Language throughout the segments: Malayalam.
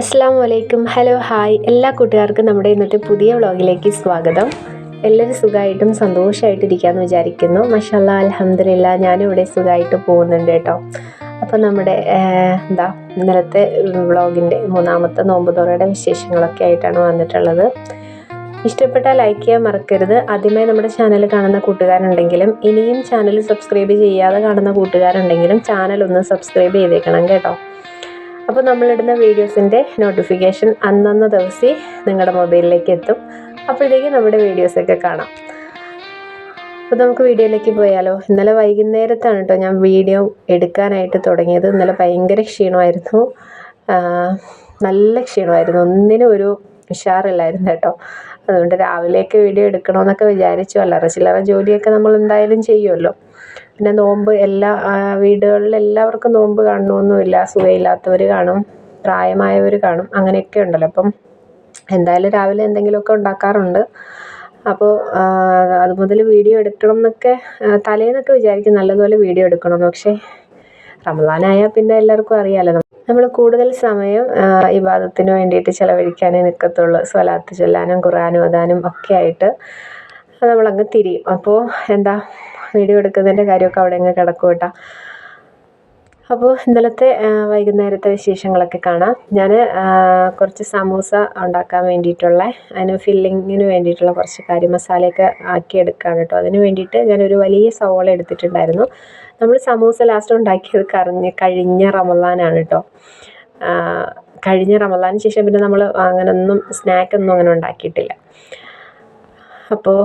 അസ്സാം വലൈക്കും ഹലോ ഹായ്. എല്ലാ കൂട്ടുകാർക്കും നമ്മുടെ ഇന്നത്തെ പുതിയ വ്ളോഗിലേക്ക് സ്വാഗതം. എല്ലാവരും സുഖമായിട്ടും സന്തോഷമായിട്ടിരിക്കാമെന്ന് വിചാരിക്കുന്നു. മഷാല്ല അലഹമില്ല ഞാനും ഇവിടെ സുഖമായിട്ട് പോകുന്നുണ്ട് കേട്ടോ. അപ്പോൾ നമ്മുടെ എന്താ ഇന്നലത്തെ വ്ളോഗിന്റെ മൂന്നാമത്തെ നോമ്പ് തുറയുടെ വിശേഷങ്ങളൊക്കെ ആയിട്ടാണ് വന്നിട്ടുള്ളത്. ഇഷ്ടപ്പെട്ടാൽ ലൈക്ക് ചെയ്യാൻ മറക്കരുത്. ആദ്യമായി നമ്മുടെ ചാനൽ കാണുന്ന കൂട്ടുകാരുണ്ടെങ്കിലും ഇനിയും ചാനൽ സബ്സ്ക്രൈബ് ചെയ്യാതെ കാണുന്ന കൂട്ടുകാരുണ്ടെങ്കിലും ചാനൽ ഒന്ന് സബ്സ്ക്രൈബ് ചെയ്തേക്കണം കേട്ടോ. അപ്പോൾ നമ്മളിടുന്ന വീഡിയോസിന്റെ നോട്ടിഫിക്കേഷൻ അന്നന്ന ദിവസം നിങ്ങളുടെ മൊബൈലിലേക്ക് എത്തും. അപ്പോഴത്തേക്ക് നമ്മുടെ വീഡിയോസൊക്കെ കാണാം. അപ്പോൾ നമുക്ക് വീഡിയോയിലേക്ക് പോയാലോ? ഇന്നലെ വൈകുന്നേരത്താണ് കേട്ടോ ഞാൻ വീഡിയോ എടുക്കാനായിട്ട് തുടങ്ങിയത്. ഇന്നലെ ഭയങ്കര ക്ഷീണമായിരുന്നു. നല്ല ക്ഷീണമായിരുന്നു. ഒന്നിനും ഒരു ഉഷാറില്ലായിരുന്നു കേട്ടോ. അതുകൊണ്ട് രാവിലെയൊക്കെ വീഡിയോ എടുക്കണമെന്നൊക്കെ വിചാരിച്ചു. അല്ലറ ചില്ലറ ജോലിയൊക്കെ നമ്മൾ എന്തായാലും ചെയ്യുമല്ലോ പിന്നെ നോമ്പ് എല്ലാ വീടുകളിൽ എല്ലാവർക്കും നോമ്പ് കാണണമെന്നുമില്ല സുഖമില്ലാത്തവർ കാണും പ്രായമായവർ കാണും. അങ്ങനെയൊക്കെ ഉണ്ടല്ലോ. അപ്പം എന്തായാലും രാവിലെ എന്തെങ്കിലുമൊക്കെ ഉണ്ടാക്കാറുണ്ട്. അപ്പോൾ അത് മുതൽ വീഡിയോ എടുക്കണം എന്നൊക്കെ തലേന്നൊക്കെ വിചാരിക്കും. നല്ലതുപോലെ വീഡിയോ എടുക്കണമെന്ന്. പക്ഷേ റമദാനായാൽ പിന്നെ എല്ലാവർക്കും അറിയാമല്ലോ നമ്മൾ കൂടുതൽ സമയം ഇബാദത്തിന് വേണ്ടിയിട്ട് ചിലവഴിക്കാനേ നിൽക്കത്തുള്ളൂ സ്വലാത്ത് ചൊല്ലാനും ഖുർആൻ ഓതാനും ഒക്കെ ആയിട്ട് നമ്മളങ്ങ് തിരിയും. അപ്പോൾ എന്താ വീഡിയോ എടുക്കുന്നതിന്റെ കാര്യമൊക്കെ അവിടെ അങ്ങ് കിടക്കും കേട്ടോ അപ്പോൾ ഇന്നലത്തെ വൈകുന്നേരത്തെ വിശേഷങ്ങളൊക്കെ കാണാം. ഞാൻ കുറച്ച് സമൂസ ഉണ്ടാക്കാൻ വേണ്ടിയിട്ടുള്ള അതിന് ഫില്ലിങ്ങിന് വേണ്ടിയിട്ടുള്ള കുറച്ച് കാര്യം മസാലയൊക്കെ ആക്കി എടുക്കുകയാണ് കേട്ടോ. അതിന് വേണ്ടിയിട്ട് ഞാനൊരു വലിയ സവോള എടുത്തിട്ടുണ്ടായിരുന്നു. നമ്മൾ സമൂസ ലാസ്റ്റ് ഉണ്ടാക്കിയത് കറിഞ്ഞ് കഴിഞ്ഞ റമദാനാണ് കേട്ടോ. കഴിഞ്ഞ റമദാന് ശേഷം പിന്നെ നമ്മൾ അങ്ങനൊന്നും സ്നാക്കൊന്നും അങ്ങനെ ഉണ്ടാക്കിയിട്ടില്ല. അപ്പോൾ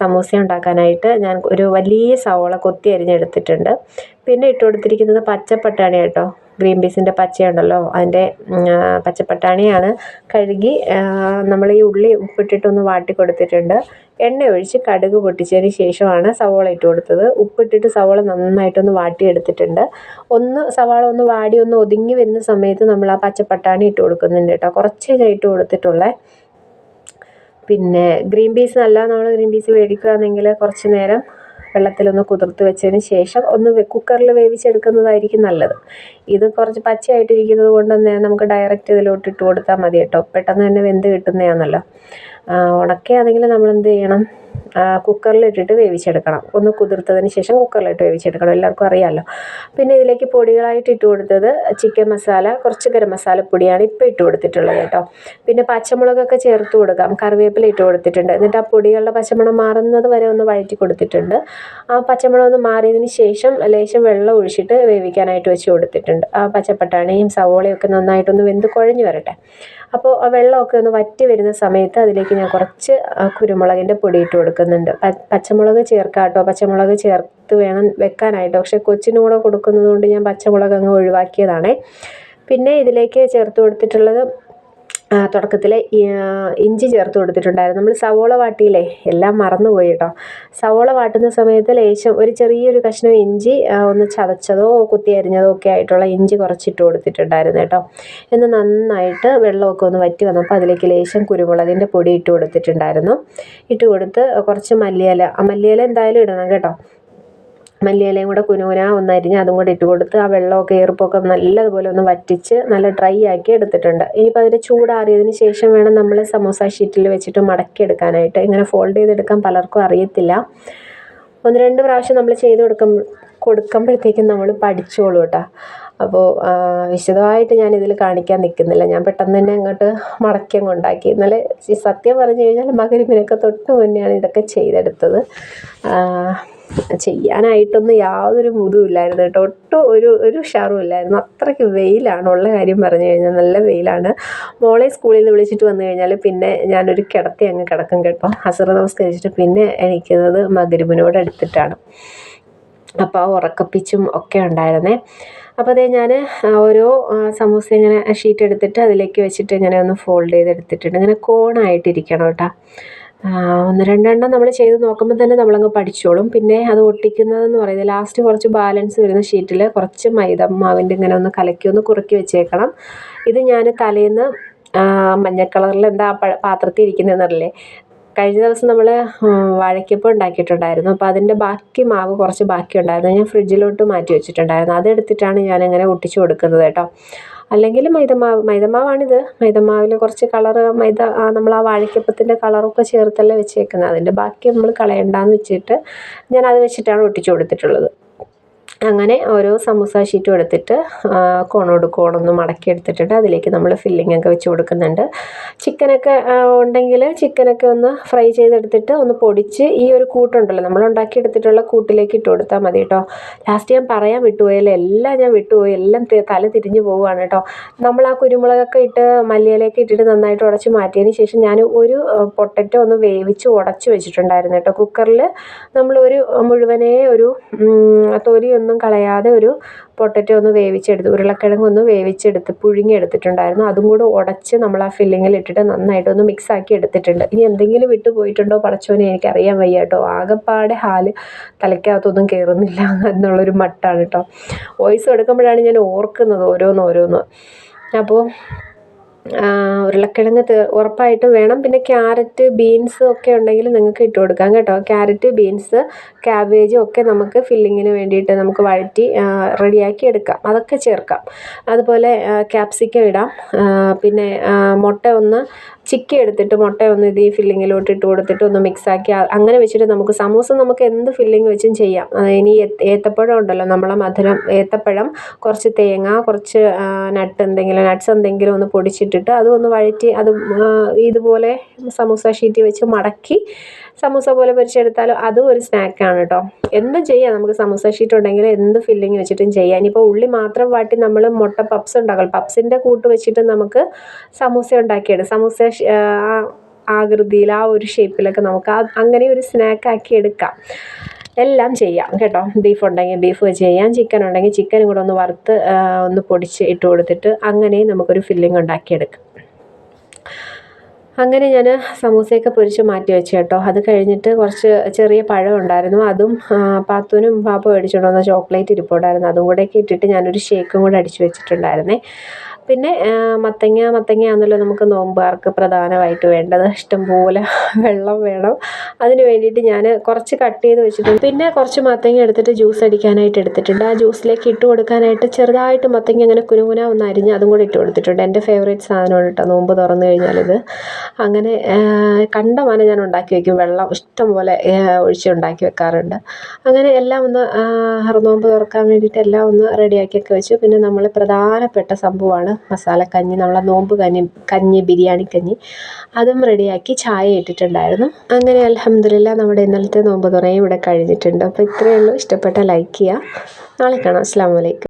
സമൂസ ഉണ്ടാക്കാനായിട്ട് ഞാൻ ഒരു വലിയ സവോള കൊത്തി അരിഞ്ഞെടുത്തിട്ടുണ്ട്. പിന്നെ ഇട്ട് കൊടുത്തിരിക്കുന്നത് പച്ചപ്പട്ടാണി കേട്ടോ. ഗ്രീൻ പീസിന്റെ പച്ചയുണ്ടല്ലോ. അതിന്റെ പച്ചപ്പട്ടാണിയാണ് കഴുകി നമ്മൾ ഈ ഉള്ളി ഉപ്പിട്ടിട്ടൊന്ന് വാട്ടി കൊടുത്തിട്ടുണ്ട്. എണ്ണ ഒഴിച്ച് കടുക് പൊട്ടിച്ചതിന് ശേഷമാണ് സവോള ഇട്ട് കൊടുത്തത്. ഉപ്പിട്ടിട്ട് സവോള നന്നായിട്ടൊന്ന് വാട്ടിയെടുത്തിട്ടുണ്ട്. ഒന്ന് സവാള ഒന്ന് വാടി ഒന്ന് ഒതുങ്ങി വരുന്ന സമയത്ത് നമ്മൾ ആ പച്ചപ്പട്ടാണി ഇട്ട് കൊടുക്കുന്നുണ്ട് കേട്ടോ. കുറച്ചേ ഇട്ട് കൊടുത്തിട്ടുള്ളേ. പിന്നെ ഗ്രീൻ പീസ് നല്ല നമ്മൾ ഗ്രീൻ പീസ് മേടിക്കുകയാണെങ്കിൽ കുറച്ച് നേരം വെള്ളത്തിലൊന്ന് കുതിർത്ത് വെച്ചതിന് ശേഷം ഒന്ന് കുക്കറിൽ വേവിച്ചെടുക്കുന്നതായിരിക്കും നല്ലത്. ഇത് കുറച്ച് പച്ചയായിട്ടിരിക്കുന്നത് കൊണ്ട് തന്നെ നമുക്ക് ഡയറക്റ്റ് ഇതിലോട്ട് ഇട്ട് കൊടുത്താൽ മതി കേട്ടോ. പെട്ടെന്ന് തന്നെ വെന്ത് കിട്ടുന്നതാണല്ലോ. ഉണക്കയാണെങ്കിൽ നമ്മൾ എന്ത് ചെയ്യണം? കുക്കറിലിട്ടിട്ട് വേവിച്ചെടുക്കണം. ഒന്ന് കുതിർത്തതിന് ശേഷം കുക്കറിലിട്ട് വേവിച്ചെടുക്കണം. എല്ലാവർക്കും അറിയാമല്ലോ പിന്നെ ഇതിലേക്ക് പൊടികളായിട്ട് ഇട്ട് കൊടുത്തത് ചിക്കൻ മസാല കുറച്ച് ഗരം മസാലപ്പൊടിയാണ് ഇപ്പോൾ ഇട്ട് കൊടുത്തിട്ടുള്ളത് കേട്ടോ. പിന്നെ പച്ചമുളകൊക്കെ ചേർത്ത് കൊടുക്കാം. കറിവേപ്പില ഇട്ട് കൊടുത്തിട്ടുണ്ട്. എന്നിട്ട് ആ പൊടികളുടെ പച്ചമുളക് മാറുന്നത് വരെ ഒന്ന് വഴറ്റി കൊടുത്തിട്ടുണ്ട്. ആ പച്ചമുളക് ഒന്ന് മാറിയതിന് ശേഷം ലേശം വെള്ളം ഒഴിച്ചിട്ട് വേവിക്കാനായിട്ട് വെച്ച് കൊടുത്തിട്ടുണ്ട്. ആ പച്ചപ്പട്ടാണിയും സവോളയും ഒക്കെ നന്നായിട്ടൊന്ന് വെന്ത് കുഴഞ്ഞു വരട്ടെ. അപ്പോൾ വെള്ളമൊക്കെ ഒന്ന് വറ്റി വരുന്ന സമയത്ത് അതിലേക്ക് ഞാൻ കുറച്ച് കുരുമുളകിന്റെ പൊടി ഇട്ട് കൊടുക്കുന്നുണ്ട്. പച്ചമുളക് ചേർക്കാട്ടോ. കേട്ടോ പച്ചമുളക് ചേർത്ത് വേണം വെക്കാനായിട്ട്. പക്ഷേ കൊച്ചിനും കൂടെ കൊടുക്കുന്നത് കൊണ്ട് ഞാൻ പച്ചമുളക് അങ്ങ് ഒഴിവാക്കിയതാണേ. പിന്നെ ഇതിലേക്ക് ചേർത്ത് കൊടുത്തിട്ടുള്ളത് തുടക്കത്തിൽ ഇഞ്ചി ചേർത്ത് കൊടുത്തിട്ടുണ്ടായിരുന്നു. നമ്മൾ സവോള വാട്ടിയില്ലേ എല്ലാം മറന്നുപോയി കേട്ടോ. സവോള വാട്ടുന്ന സമയത്ത് ലേശം ഒരു ചെറിയൊരു കഷ്ണം ഇഞ്ചി ഒന്ന് ചതച്ചതോ കുത്തി അരിഞ്ഞതോ ഒക്കെ ആയിട്ടുള്ള ഇഞ്ചി കുറച്ചിട്ട് കൊടുത്തിട്ടുണ്ടായിരുന്നു കേട്ടോ. എന്ന് നന്നായിട്ട് വെള്ളമൊക്കെ ഒന്ന് വറ്റി വന്നപ്പോൾ അതിലേക്ക് ലേശം കുരുമുളകിന്റെ പൊടി ഇട്ട് കൊടുത്തിട്ടുണ്ടായിരുന്നു. ഇട്ട് കൊടുത്ത് കുറച്ച് മല്ലിയില മല്ലിയില എന്തായാലും ഇടണം കേട്ടോ. മല്ലിയിലയും കൂടെ കുനുകുന ഒന്ന് അരിഞ്ഞ് അതും കൂടെ ഇട്ട് കൊടുത്ത് ആ വെള്ളമൊക്കെ ഈർപ്പൊക്കെ നല്ലതുപോലെ ഒന്ന് വറ്റിച്ച് നല്ല ഡ്രൈ ആക്കി എടുത്തിട്ടുണ്ട്. ഇനിയിപ്പോൾ അതിന്റെ ചൂടാറിയതിന് ശേഷം വേണം നമ്മൾ സമോസ ഷീറ്റിൽ വെച്ചിട്ട് മടക്കി എടുക്കാനായിട്ട്. ഇങ്ങനെ ഫോൾഡ് ചെയ്തെടുക്കാൻ പലർക്കും അറിയത്തില്ല. ഒന്ന് രണ്ട് പ്രാവശ്യം നമ്മൾ ചെയ്ത് കൊടുക്കും കൊടുക്കുമ്പോഴത്തേക്കും നമ്മൾ പഠിച്ചോളൂ കേട്ടോ. അപ്പോൾ വിശദമായിട്ട് ഞാൻ ഇതിൽ കാണിക്കാൻ നിൽക്കുന്നില്ല ഞാൻ പെട്ടെന്ന് തന്നെ അങ്ങോട്ട് മടക്കി അങ്ങ് ഉണ്ടാക്കി ഇന്നലെ സത്യം പറഞ്ഞു കഴിഞ്ഞാൽ മകരിമിനൊക്കെ തൊട്ട് മുന്നെയാണ് ഇതൊക്കെ ചെയ്തെടുത്തത്. ചെയ്യാനായിട്ടൊന്നും യാതൊരു മുതും ഇല്ലായിരുന്നു കേട്ടോ. ഒട്ടും ഒരു ഒരു ഉഷാറും ഇല്ലായിരുന്നു. അത്രയ്ക്ക് വെയിലാണ് ഉള്ള കാര്യം പറഞ്ഞു കഴിഞ്ഞാൽ നല്ല വെയിലാണ്. മോളെ സ്കൂളിൽ നിന്ന് വിളിച്ചിട്ട് വന്നു കഴിഞ്ഞാൽ പിന്നെ ഞാനൊരു കിടത്തി അങ്ങ് കിടക്കും കേട്ടോ. അസുറ നമസ്കരിച്ചിട്ട് പിന്നെ എണീക്കുന്നത് മകരുവിനോട് അടുത്തിട്ടാണ്. അപ്പോൾ ആ ഉറക്കപ്പിച്ചും ഒക്കെ ഉണ്ടായിരുന്നേ. അപ്പോൾ അതേ ഞാൻ ഓരോ സമൂസ ഇങ്ങനെ ഷീറ്റ് എടുത്തിട്ട് അതിലേക്ക് വെച്ചിട്ട് ഇങ്ങനെ ഒന്ന് ഫോൾഡ് ചെയ്തെടുത്തിട്ടുണ്ട്. ഇങ്ങനെ കോണായിട്ടിരിക്കണം കേട്ടോ. ഒന്ന് രണ്ടെണ്ണം നമ്മൾ ചെയ്ത് നോക്കുമ്പോൾ തന്നെ നമ്മളങ്ങ് പഠിച്ചോളും. പിന്നെ അത് ഒട്ടിക്കുന്നതെന്ന് പറയുന്നത് ലാസ്റ്റ് കുറച്ച് ബാലൻസ് വരുന്ന ഷീറ്റിൽ കുറച്ച് മൈദ മാവിന്റെ ഇങ്ങനെ ഒന്ന് കലക്കി ഒന്ന് കുറുക്കി വെച്ചേക്കണം. ഇത് ഞാൻ തലേന്ന് മഞ്ഞ കളറിൽ എന്താ പാത്രത്തിൽ ഇരിക്കുന്നതെന്നറിയില്ലേ കഴിഞ്ഞ ദിവസം നമ്മൾ വാഴക്കപ്പം ഉണ്ടാക്കിയിട്ടുണ്ടായിരുന്നു. അപ്പോൾ അതിന്റെ ബാക്കി മാവ് കുറച്ച് ബാക്കി ഉണ്ടായിരുന്നു ഞാൻ ഫ്രിഡ്ജിലോട്ട് മാറ്റി വെച്ചിട്ടുണ്ടായിരുന്നു. അതെടുത്തിട്ടാണ് ഞാനിങ്ങനെ ഒട്ടിച്ചു കൊടുക്കുന്നത് കേട്ടോ. അല്ലെങ്കിൽ മൈദമാവ് മൈദമാവാണിത്. മൈദമാവിൽ കുറച്ച് കളറ് മൈദ നമ്മൾ ആ വാഴക്കപ്പത്തിന്റെ കളറൊക്കെ ചേർത്തല്ലേ വെച്ചേക്കുന്നത്. അതിന്റെ ബാക്കി നമ്മൾ കളയണ്ടെന്ന് വെച്ചിട്ട് ഞാൻ അത് വെച്ചിട്ടാണ് ഒട്ടിച്ചു കൊടുത്തിട്ടുള്ളത്. അങ്ങനെ ഓരോ സമൂസ ഷീറ്റും എടുത്തിട്ട് കോണോട് കോണൊന്ന് മടക്കി എടുത്തിട്ടുണ്ട്. അതിലേക്ക് നമ്മൾ ഫില്ലിംഗ് ഒക്കെ വെച്ച് കൊടുക്കുന്നുണ്ട്. ചിക്കനൊക്കെ ഉണ്ടെങ്കിൽ ചിക്കനൊക്കെ ഒന്ന് ഫ്രൈ ചെയ്തെടുത്തിട്ട് ഒന്ന് പൊടിച്ച് ഈ ഒരു കൂട്ടുണ്ടല്ലോ നമ്മൾ ഉണ്ടാക്കിയെടുത്തിട്ടുള്ള കൂട്ടിലേക്ക് ഇട്ട് കൊടുത്താൽ മതി കേട്ടോ ലാസ്റ്റ് ഞാൻ പറയാൻ വിട്ടുപോയല്ലേ എല്ലാം ഞാൻ വിട്ടുപോയി എല്ലാം തല തിരിഞ്ഞു പോവുകയാണ് കേട്ടോ നമ്മൾ ആ കുരുമുളകൊക്കെ ഇട്ട് മല്ലിയിലേക്ക് ഇട്ടിട്ട് നന്നായിട്ട് ഉടച്ച് മാറ്റിയതിന് ശേഷം ഞാൻ ഒരു പൊട്ടറ്റോ ഒന്ന് വേവിച്ച് ഉടച്ച് വെച്ചിട്ടുണ്ടായിരുന്നു കേട്ടോ കുക്കറിൽ നമ്മളൊരു മുഴുവനേ ഒരു തൊലി ഒന്നും കളയാതെ ഒരു പൊട്ടറ്റോ ഒന്ന് വേവിച്ചെടുത്ത് ഉരുളക്കിഴങ്ങ് ഒന്ന് വേവിച്ചെടുത്ത് പുഴുങ്ങിയെടുത്തിട്ടുണ്ടായിരുന്നു. അതും കൂടെ ഉടച്ച് നമ്മൾ ആ ഫില്ലിങ്ങിൽ ഇട്ടിട്ട് നന്നായിട്ടൊന്ന് മിക്സ് ആക്കി എടുത്തിട്ടുണ്ട്. ഇനി എന്തെങ്കിലും വിട്ടു പോയിട്ടുണ്ടോ പടച്ചോനെ? എനിക്കറിയാൻ വയ്യ കേട്ടോ. ആകെപ്പാടെ ഹാൽ തലയ്ക്കകത്തൊന്നും കയറുന്നില്ല എന്നുള്ളൊരു മട്ടാണ് കേട്ടോ. വോയിസ് എടുക്കുമ്പോഴാണ് ഞാൻ ഓർക്കുന്നത് ഓരോന്ന് ഓരോന്ന്. അപ്പോൾ ഉരുളക്കിഴങ്ങ് ഉറപ്പായിട്ടും വേണം. പിന്നെ ക്യാരറ്റ് ബീൻസ് ഒക്കെ ഉണ്ടെങ്കിൽ നിങ്ങൾക്ക് ഇട്ട് കൊടുക്കാം കേട്ടോ. ക്യാരറ്റ് ബീൻസ് ക്യാബേജ് ഒക്കെ നമുക്ക് ഫില്ലിങ്ങിന് വേണ്ടിയിട്ട് നമുക്ക് വഴറ്റി റെഡിയാക്കി എടുക്കാം. അതൊക്കെ ചേർക്കാം. അതുപോലെ ക്യാപ്സിക്കം ഇടാം. പിന്നെ മുട്ട ഒന്ന് ചിക്കി എടുത്തിട്ട് മുട്ട ഒന്ന് ഇത് ഈ ഫില്ലിങ്ങിലോട്ട് ഇട്ട് കൊടുത്തിട്ട് ഒന്ന് മിക്സാക്കി അങ്ങനെ വെച്ചിട്ട് നമുക്ക് സമൂസ നമുക്ക് എന്ത് ഫില്ലിങ് വെച്ചും ചെയ്യാം. ഇനി ഏത്തപ്പഴം ഉണ്ടല്ലോ നമ്മളെ മധുരം ഏത്തപ്പഴം കുറച്ച് തേങ്ങ കുറച്ച് നട്ട് എന്തെങ്കിലും നട്ട്സ് എന്തെങ്കിലും ഒന്ന് പൊടിച്ചിട്ടിട്ട് അതും ഒന്ന് വഴറ്റി അത് ഇതുപോലെ സമൂസ ഷീറ്റ് വെച്ച് മടക്കി സമൂസ പോലെ പൊരിച്ചെടുത്താലും അതും ഒരു സ്നാക്കാണ് കേട്ടോ എന്തും ചെയ്യാം. നമുക്ക് സമൂസ ഷീറ്റ് ഉണ്ടെങ്കിൽ എന്ത് ഫില്ലിങ് വെച്ചിട്ടും ചെയ്യാം. ഇനിയിപ്പോൾ ഉള്ളി മാത്രം വാട്ടി നമ്മൾ മുട്ട പപ്സ് ഉണ്ടാക്കും പപ്സിന്റെ കൂട്ട് വെച്ചിട്ട് നമുക്ക് സമൂസ ഉണ്ടാക്കിയെടുക്കാം. സമൂസ ആകൃതിയിൽ ആ ഒരു ഷേപ്പിലൊക്കെ നമുക്ക് അങ്ങനെ ഒരു സ്നാക്കാക്കി എടുക്കാം. എല്ലാം ചെയ്യാം കേട്ടോ. ബീഫ് ഉണ്ടെങ്കിൽ ബീഫ് ചെയ്യാം. ചിക്കൻ ഉണ്ടെങ്കിൽ ചിക്കനും കൂടെ ഒന്ന് വറുത്ത് ഒന്ന് പൊടിച്ച് ഇട്ട് കൊടുത്തിട്ട് അങ്ങനെയും നമുക്കൊരു ഫില്ലിംഗ് ഉണ്ടാക്കിയെടുക്കാം. അങ്ങനെ ഞാൻ സമൂസയൊക്കെ പൊരിച്ച് മാറ്റി വെച്ചു കേട്ടോ. അത് കഴിഞ്ഞിട്ട് കുറച്ച് ചെറിയ പഴം ഉണ്ടായിരുന്നു. അതും പാത്തൂനും പാപ്പ മേടിച്ചുകൊണ്ട് വന്ന ചോക്ലേറ്റ് ഇരിപ്പുണ്ടായിരുന്നു. അതും കൂടെയൊക്കെ ഇട്ടിട്ട് ഞാനൊരു ഷേക്കും കൂടെ അടിച്ചു വെച്ചിട്ടുണ്ടായിരുന്നേ. പിന്നെ മത്തങ്ങ മത്തങ്ങ ആണല്ലോ നമുക്ക് നോമ്പുകാർക്ക് പ്രധാനമായിട്ട് വേണ്ടത്. ഇഷ്ടംപോലെ വെള്ളം വേണം. അതിന് വേണ്ടിയിട്ട് ഞാൻ കുറച്ച് കട്ട് ചെയ്ത് വെച്ചിട്ടുണ്ട്. പിന്നെ കുറച്ച് മത്തങ്ങ എടുത്തിട്ട് ജ്യൂസ് അടിക്കാനായിട്ട് എടുത്തിട്ടുണ്ട്. ആ ജ്യൂസിലേക്ക് ഇട്ട് കൊടുക്കാനായിട്ട് ചെറുതായിട്ട് മത്തങ്ങ അങ്ങനെ കുനുകുന ഒന്ന് അരിഞ്ഞ് അതും കൂടി ഇട്ട് കൊടുത്തിട്ടുണ്ട്. എന്റെ ഫേവറേറ്റ് സാധനമാണ് കേട്ടോ നോമ്പ് തുറന്നു കഴിഞ്ഞാലിത്. അങ്ങനെ കണ്ടമാനം ഞാൻ ഉണ്ടാക്കി വയ്ക്കും വെള്ളം ഇഷ്ടം പോലെ ഒഴിച്ച് ഉണ്ടാക്കി വെക്കാറുണ്ട്. അങ്ങനെ എല്ലാം ഒന്ന് നോമ്പ് തുറക്കാൻ വേണ്ടിയിട്ട് എല്ലാം ഒന്ന് റെഡിയാക്കിയൊക്കെ വെച്ചു. പിന്നെ നമ്മൾ പ്രധാനപ്പെട്ട സംഭവമാണ് മസാലക്കഞ്ഞി നമ്മളെ നോമ്പ് കഞ്ഞി കഞ്ഞി ബിരിയാണി കഞ്ഞി അതും റെഡിയാക്കി ചായ ഇട്ടിട്ടുണ്ടായിരുന്നു. അങ്ങനെ അലഹമ്മദില്ല നമ്മുടെ ഇന്നലത്തെ നോമ്പ് തുറയും ഇവിടെ കഴിഞ്ഞിട്ടുണ്ട്. അപ്പോൾ ഇത്രയേ ഉള്ളൂ. ഇഷ്ടപ്പെട്ട ലൈക്ക് ചെയ്യുക. നാളെ കാണാം. അസ്സാം വലൈക്കും